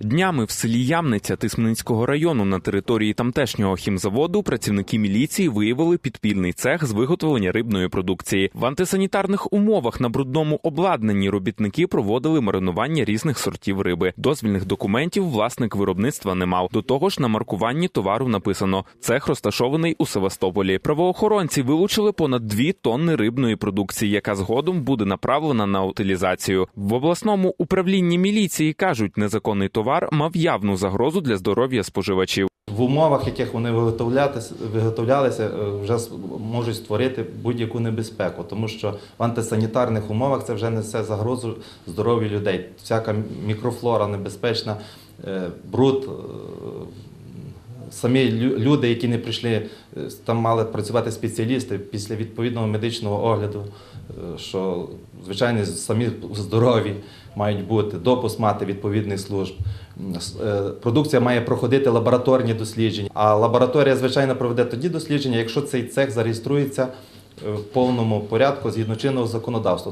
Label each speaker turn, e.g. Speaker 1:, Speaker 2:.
Speaker 1: Днями в селі Ямниця Тисменницького району на території тамтешнього хімзаводу працівники міліції виявили підпільний цех з виготовлення рибної продукції. В антисанітарних умовах на брудному обладнанні робітники проводили маринування різних сортів риби. Дозвільних документів власник виробництва не мав. До того ж, на маркуванні товару написано цех розташований у Севастополі. Правоохоронці вилучили понад дві тонни рибної продукції, яка згодом буде направлена на утилізацію. В обласному управлінні міліції кажуть, незаконний товар мав явну загрозу для здоров'я споживачів.
Speaker 2: В умовах, яких вони виготовлялися, е, вже можуть створити будь-яку небезпеку, тому що в антисанітарних умовах це вже несе загрозу здоров'ю людей. Всяка мікрофлора небезпечна, е, бруд. Самі люди, які не прийшли, е, там мали працювати спеціалісти після відповідного медичного огляду, е, що звичайно самі здорові мають бути, допуск мати відповідних служб. Е, Продукція має проходити лабораторні дослідження. А лабораторія, звичайно, проведе тоді дослідження, якщо цей цех зареєструється в повному порядку згідно чинного законодавства.